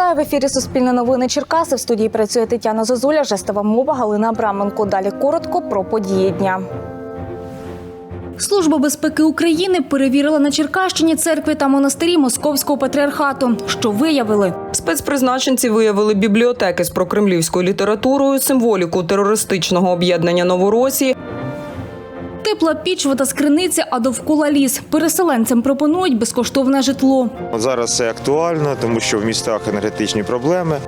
Вітаю в ефірі Суспільне новини Черкаси. В студії працює Тетяна Зозуля, жестова мова Галина Абраменко. Далі коротко про події дня. Служба безпеки України перевірила на Черкащині церкви та монастирі Московського патріархату, що виявили. Спецпризначенці виявили бібліотеки з прокремлівською літературою, символіку терористичного об'єднання Новоросії, Тепла піч, вода з криниці, а довкола ліс. Переселенцям пропонують безкоштовне житло. Зараз це актуально, тому що в містах енергетичні проблеми.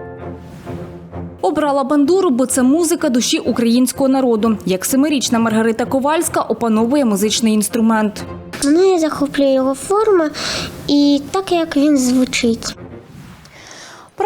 Обрала бандуру, бо це музика душі українського народу. Як семирічна Маргарита Ковальська опановує музичний інструмент. Мене захоплює його форма і так, як він звучить.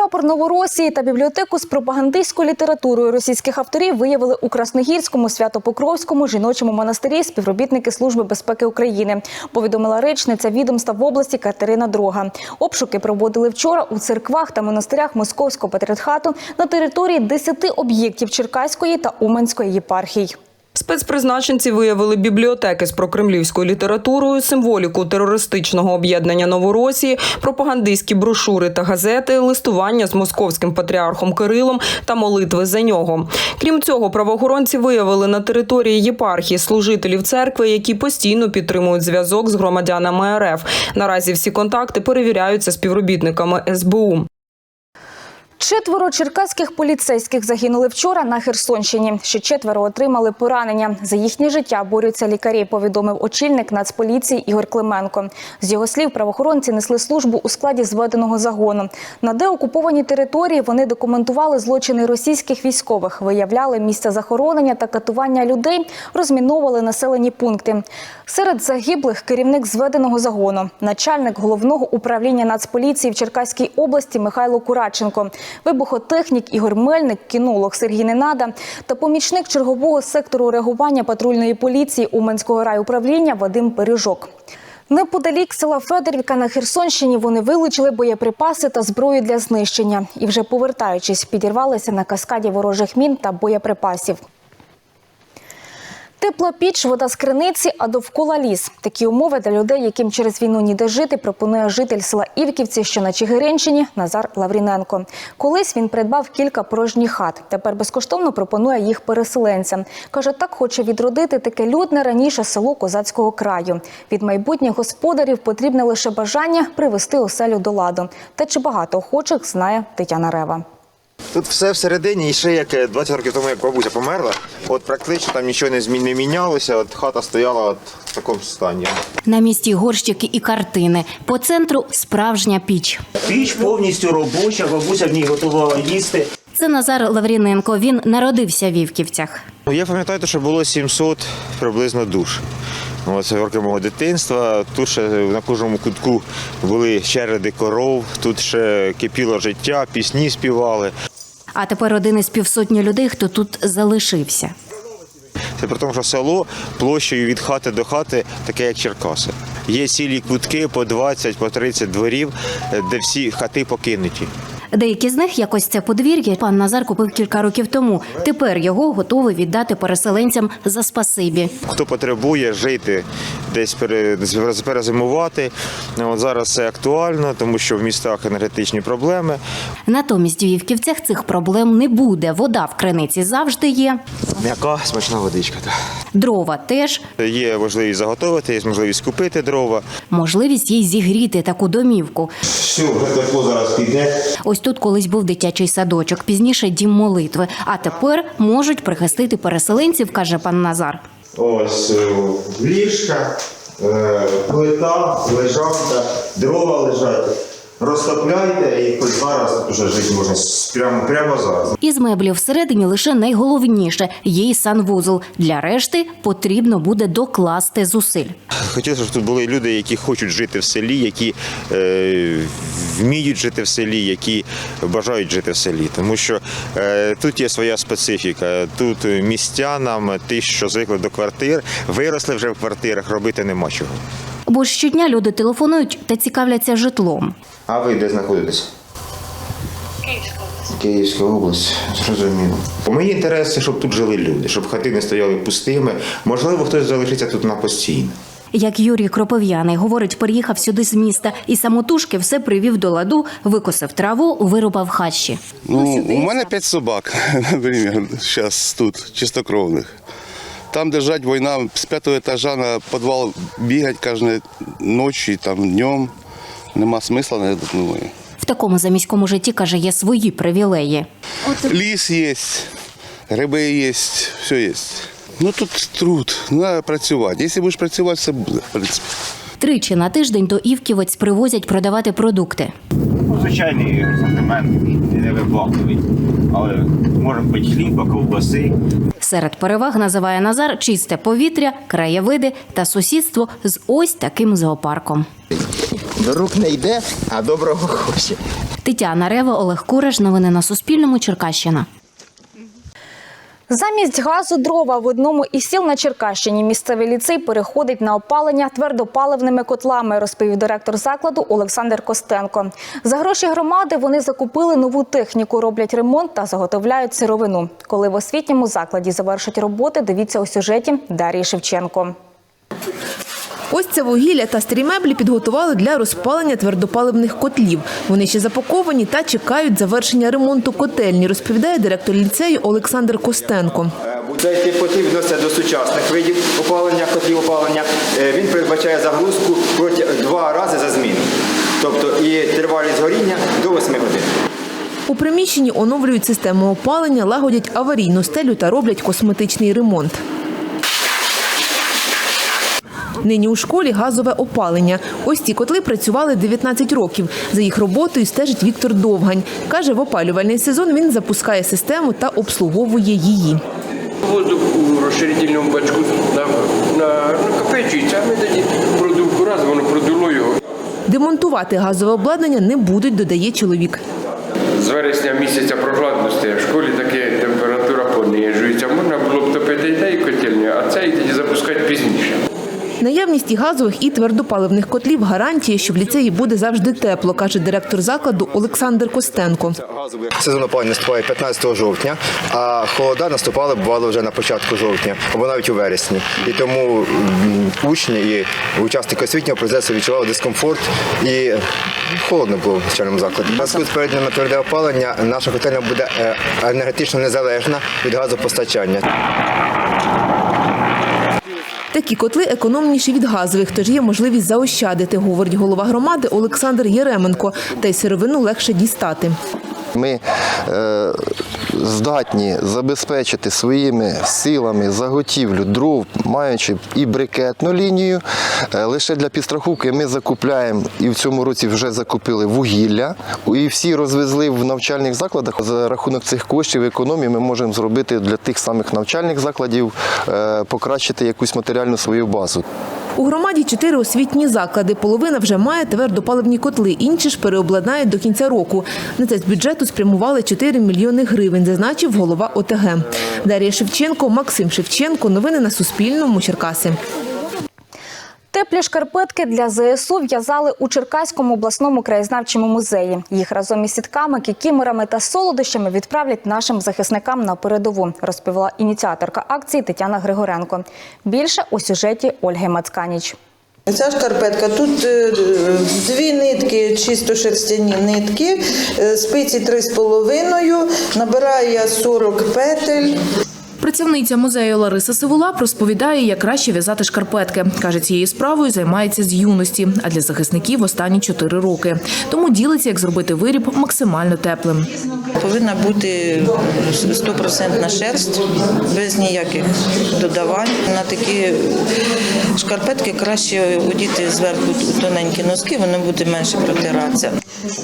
Прапор Новоросії та бібліотеку з пропагандистською літературою російських авторів виявили у Красногірському Свято-Покровському жіночому монастирі співробітники Служби безпеки України. Повідомила речниця відомства в області Катерина Дрога. Обшуки проводили вчора у церквах та монастирях Московського патріархату на території 10 об'єктів Черкаської та Уманської єпархій. Спецпризначенці виявили бібліотеки з прокремлівською літературою, символіку терористичного об'єднання Новоросії, пропагандистські брошури та газети, листування з московським патріархом Кирилом та молитви за нього. Крім цього, правоохоронці виявили на території єпархії служителів церкви, які постійно підтримують зв'язок з громадянами РФ. Наразі всі контакти перевіряються співробітниками СБУ. Четверо черкаських поліцейських загинули вчора на Херсонщині. Ще четверо отримали поранення. За їхнє життя борються лікарі, повідомив очільник Нацполіції Ігор Клименко. З його слів, правоохоронці несли службу у складі зведеного загону. На деокупованій території вони документували злочини російських військових, виявляли місця захоронення та катування людей, розміновували населені пункти. Серед загиблих керівник зведеного загону, начальник головного управління Нацполіції в Черкаській області Михайло Кураченко, вибухотехнік Ігор Мельник, кінолог Сергій Ненада та помічник чергового сектору реагування патрульної поліції Уманського райуправління Вадим Пиріжок. Неподалік села Федорівка на Херсонщині вони вилучили боєприпаси та зброю для знищення і вже повертаючись, підірвалися на каскаді ворожих мін та боєприпасів. Тепла піч, вода з криниці, а довкола ліс. Такі умови для людей, яким через війну ніде жити, пропонує житель села Івківці, що на Чигиринщині, Назар Лавріненко. Колись він придбав кілька порожніх хат. Тепер безкоштовно пропонує їх переселенцям. Каже, так хоче відродити таке людне раніше село Козацького краю. Від майбутніх господарів потрібне лише бажання привести оселю до ладу. Та чи багато охочих знає Тетяна Рева. Тут все всередині, і ще як е, 20 років тому, як бабуся померла, от практично там нічого не змін не мінялося, от хата стояла от в такому стані. На місці горщики і картини. По центру справжня піч. Піч повністю робоча, бабуся в ній готова їсти. Це Назар Лавріненко. Він народився в Вівківцях. Я пам'ятаю, що було 700 приблизно душ. Ну, Це роки мого дитинства. Тут ще на кожному кутку були череди коров, тут ще кипіло життя, пісні співали. А тепер один із півсотні людей, хто тут залишився. Це при тому, що село площею від хати до хати таке, як Черкаси. Є цілі кутки по 20, по 30 дворів, де всі хати покинуті. Деякі з них якось це подвір'я пан Назар купив кілька років тому. Тепер його готовий віддати переселенцям за спасибі. Хто потребує жити, десь перезимувати. От зараз це актуально, тому що в містах енергетичні проблеми. Натомість у Вівківцях цих проблем не буде. Вода в криниці завжди є. М'яка, смачна водичка. так. Дрова теж. Є можливість заготовити, є можливість купити дрова. Можливість їй зігріти таку домівку. Все, вже тепло зараз піде. Ось тут колись був дитячий садочок, пізніше дім молитви. А тепер можуть прихистити переселенців, каже пан Назар. Ось е, ліжка, е, плита, лежанка, дрова лежать. Розтопляйте і хоч зараз тут вже жити можна прямо, прямо зараз. Із меблів всередині лише найголовніше є й санвузол. Для решти потрібно буде докласти зусиль. Хотілося, щоб тут були люди, які хочуть жити в селі, які е, вміють жити в селі, які бажають жити в селі. Тому що е, тут є своя специфіка. Тут містянам, ті, що звикли до квартир, виросли вже в квартирах, робити нема чого. Бо ж щодня люди телефонують та цікавляться житлом. А ви де знаходитесь? Київська область, зрозуміло. Мої інтереси, щоб тут жили люди, щоб хати не стояли пустими. Можливо, хтось залишиться тут на постійно. Як Юрій Кропив'яний говорить, переїхав сюди з міста і самотужки все привів до ладу, викосив траву, вирубав хащі. Ну, у мене п'ять собак, наприклад, зараз тут, чистокровних. Там держать війна з п'ятого етажа на підвал бігати кожної ночі, там днем. Нема смисла, не думаю. В такому заміському житті каже, є свої привілеї. Ліс є, гриби є, все є. Ну тут труд, треба працювати. Якщо будеш працювати, все буде, в принципі. Тричі на тиждень до Івківець привозять продавати продукти. Ну, звичайний асортимент, не вибагливий. Але може бути хліба, ковбаси. Серед переваг називає Назар чисте повітря, краєвиди та сусідство з ось таким зоопарком. До рук не йде, а доброго хоче. Тетяна Рева, Олег Куреш. Новини на Суспільному. Черкащина. Замість газу дрова в одному із сіл на Черкащині місцевий ліцей переходить на опалення твердопаливними котлами, розповів директор закладу Олександр Костенко. За гроші громади вони закупили нову техніку, роблять ремонт та заготовляють сировину. Коли в освітньому закладі завершать роботи, дивіться у сюжеті Дарії Шевченко. Ось це вугілля та старі меблі підготували для розпалення твердопаливних котлів. Вони ще запаковані та чекають завершення ремонту котельні, розповідає директор ліцею Олександр Костенко. Цей тип котлів відноситься до сучасних видів опалення, котлів опалення. Е, Він передбачає загрузку проти два рази за зміну. Тобто і тривалість горіння до 8 годин. У приміщенні оновлюють систему опалення, лагодять аварійну стелю та роблять косметичний ремонт. Нині у школі газове опалення. Ось ці котли працювали 19 років. За їх роботою стежить Віктор Довгань. Каже, в опалювальний сезон він запускає систему та обслуговує її. Воздух у розширительному бачку на, на, накопичується, а ми тоді продувку раз, воно продуло його. Демонтувати газове обладнання не будуть, додає чоловік. З вересня місяця прохладності в школі таке температура понижується. Можна було б топити і котельню, а це і тоді запускати пізніше. Наявність і газових і твердопаливних котлів гарантіє, що в ліцеї буде завжди тепло, каже директор закладу Олександр Костенко. Сезон опалення наступає 15 жовтня, а холода наступали бувало вже на початку жовтня або навіть у вересні. І тому учні і учасники освітнього процесу відчували дискомфорт і холодно було в навчальному закладі. Зв'язку з на тверде опалення наша котельня буде е, енергетично незалежна від газопостачання. Такі котли економніші від газових, тож є можливість заощадити, говорить голова громади Олександр Єременко. Та й сировину легше дістати. Ми е, здатні забезпечити своїми силами заготівлю дров, маючи і брикетну лінію. Е, лише для підстрахунки ми закупляємо і в цьому році вже закупили вугілля. І всі розвезли в навчальних закладах. За рахунок цих коштів економії ми можемо зробити для тих самих навчальних закладів, е, покращити якусь матеріальну свою базу. У громаді чотири освітні заклади. Половина вже має твердопаливні котли, інші ж переобладнають до кінця року. На це з бюджету спрямували 4 мільйони гривень, зазначив голова ОТГ. Дар'я Шевченко, Максим Шевченко. Новини на Суспільному. Черкаси. Теплі шкарпетки для ЗСУ в'язали у Черкаському обласному краєзнавчому музеї. Їх разом із сітками, кікіморами та солодощами відправлять нашим захисникам на передову, розповіла ініціаторка акції Тетяна Григоренко. Більше у сюжеті Ольги Мацканіч. Ця шкарпетка тут е, дві нитки, чисто шерстяні нитки, е, спиці три з половиною, набираю я 40 петель. Працівниця музею Лариса Сивулап розповідає, як краще в'язати шкарпетки. Каже, цією справою займається з юності, а для захисників останні чотири роки. Тому ділиться, як зробити виріб максимально теплим. Повинна бути стопроцентна шерсть, без ніяких додавань. На такі шкарпетки краще одіти зверху тоненькі носки, воно буде менше протиратися.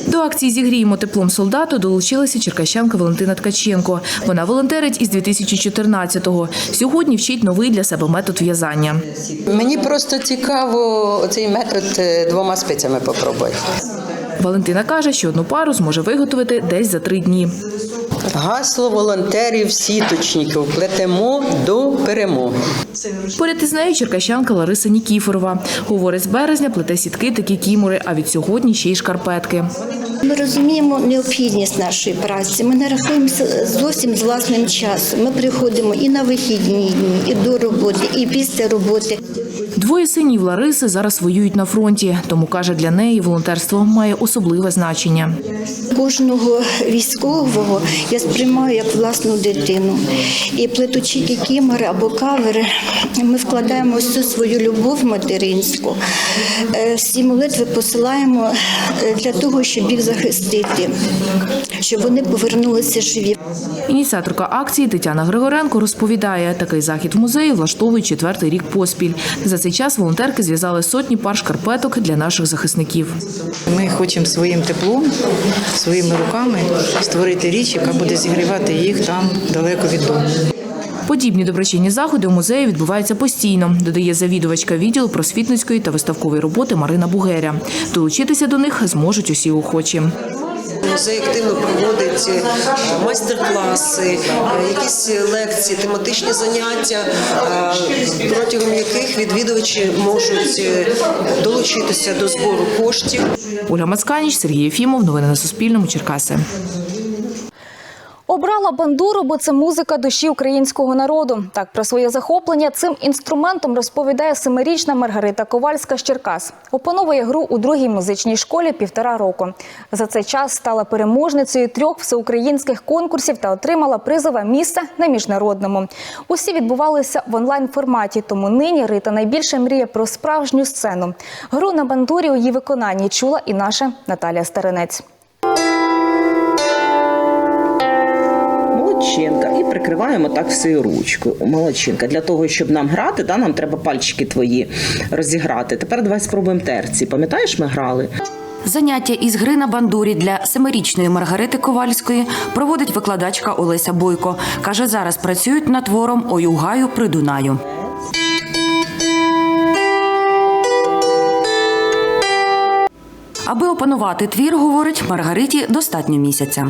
До акції Зігріємо теплом солдату долучилася черкащанка Валентина Ткаченко. Вона волонтерить із 2014-го. Сьогодні вчить новий для себе метод в'язання. Мені просто цікаво цей метод е, двома спицями попробувати. Валентина каже, що одну пару зможе виготовити десь за три дні. Гасло волонтерів сіточників плетемо до перемоги. Поряд із нею черкащанка Лариса Нікіфорова. Говорить, з березня плете сітки такі кімори, а від сьогодні ще й шкарпетки. Ми розуміємо необхідність нашої праці. Ми не рахуємося зовсім з власним часом. Ми приходимо і на вихідні дні, і до роботи, і після роботи. Двоє синів Лариси зараз воюють на фронті, тому каже, для неї волонтерство має особливе значення. Кожного військового я сприймаю як власну дитину. І плетучи кікімори або кавери, ми вкладаємо всю свою любов материнську. Е, Всі молитви посилаємо е, для того, щоб їх захистити, щоб вони повернулися живі. Ініціаторка акції Тетяна Григоренко розповідає, такий захід в музеї влаштовують четвертий рік поспіль. За цей час волонтерки зв'язали сотні пар шкарпеток для наших захисників. Ми хочемо своїм теплом, своїми руками створити річ, яка буде зігрівати їх там далеко від дому. Подібні доброчинні заходи у музеї відбуваються постійно, додає завідувачка відділу просвітницької та виставкової роботи Марина Бугеря. Долучитися до них зможуть усі охочі. Музей активно проводить е, майстер-класи, е, якісь лекції, тематичні заняття, е, протягом яких відвідувачі можуть долучитися до збору коштів. Ольга Мацканіч, Сергій Єфімов. Новини на Суспільному. Черкаси. Обрала бандуру, бо це музика душі українського народу. Так про своє захоплення цим інструментом розповідає семирічна Маргарита Ковальська з Черкас. Опановує гру у другій музичній школі півтора року. За цей час стала переможницею трьох всеукраїнських конкурсів та отримала призове місце на міжнародному. Усі відбувалися в онлайн форматі, тому нині Рита найбільше мріє про справжню сцену. Гру на бандурі у її виконанні чула і наша Наталія Старинець. Молодчинка. І прикриваємо так всею ручкою. Молодчинка. Для того, щоб нам грати, да, нам треба пальчики твої розіграти. Тепер давай спробуємо терці. Пам'ятаєш, ми грали? Заняття із гри на бандурі для семирічної Маргарити Ковальської проводить викладачка Олеся Бойко. Каже, зараз працюють над твором «Ой у гаю при Дунаю. Аби опанувати твір, говорить Маргариті, достатньо місяця.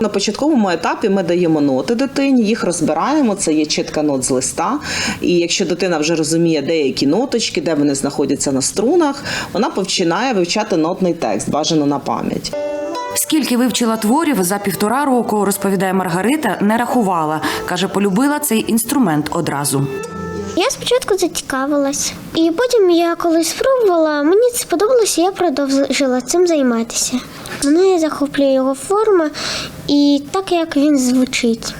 На початковому етапі ми даємо ноти дитині, їх розбираємо. Це є чітка нот з листа. І якщо дитина вже розуміє деякі ноточки, де вони знаходяться на струнах, вона починає вивчати нотний текст, бажано на пам'ять. Скільки вивчила творів за півтора року, розповідає Маргарита, не рахувала. Каже, полюбила цей інструмент одразу. Я спочатку зацікавилась, і потім я колись спробувала, мені це сподобалося, я продовжила цим займатися. Мене захоплює його форма і так, як він звучить.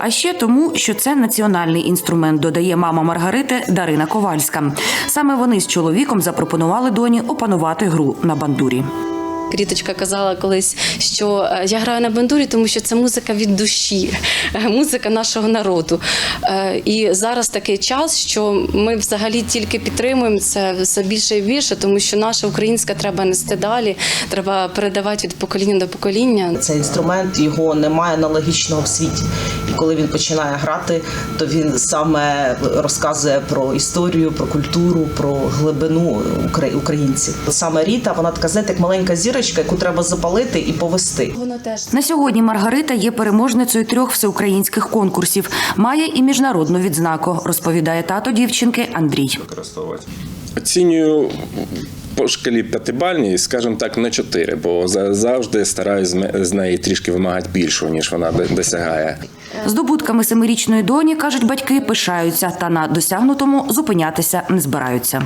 А ще тому, що це національний інструмент, додає мама Маргарити Дарина Ковальська. Саме вони з чоловіком запропонували доні опанувати гру на бандурі. Кріточка казала колись, що е, я граю на бандурі, тому що це музика від душі, е, музика нашого народу. Е, І зараз такий час, що ми взагалі тільки підтримуємо це все більше і більше, тому що наша українська треба нести далі, треба передавати від покоління до покоління. Цей інструмент його немає аналогічного в світі. Коли він починає грати, то він саме розказує про історію, про культуру, про глибину українців. Саме Ріта, вона така знаєте, як маленька зірочка, яку треба запалити і повести. На сьогодні Маргарита є переможницею трьох всеукраїнських конкурсів. Має і міжнародну відзнаку, розповідає тато дівчинки Андрій. Оцінюю по шкалі п'ятибальній, скажімо так, на 4, бо за- завжди стараюсь з неї трішки вимагати більшого, ніж вона досягає. Здобутками семирічної доні, кажуть батьки, пишаються та на досягнутому зупинятися не збираються.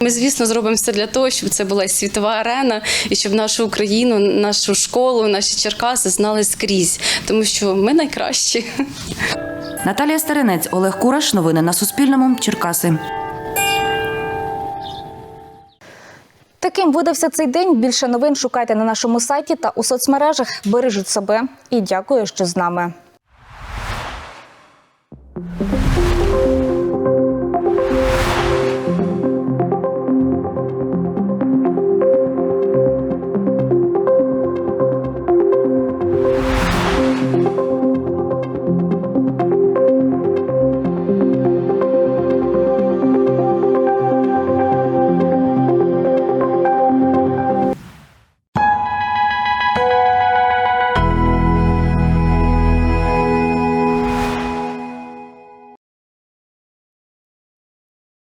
Ми, звісно, зробимо все для того, щоб це була світова арена, і щоб нашу Україну, нашу школу, наші Черкаси знали скрізь, тому що ми найкращі. Наталія Старинець, Олег Кураш. Новини на Суспільному. Черкаси. Таким видався цей день. Більше новин шукайте на нашому сайті та у соцмережах. Бережіть себе і дякую, що з нами. Thank you.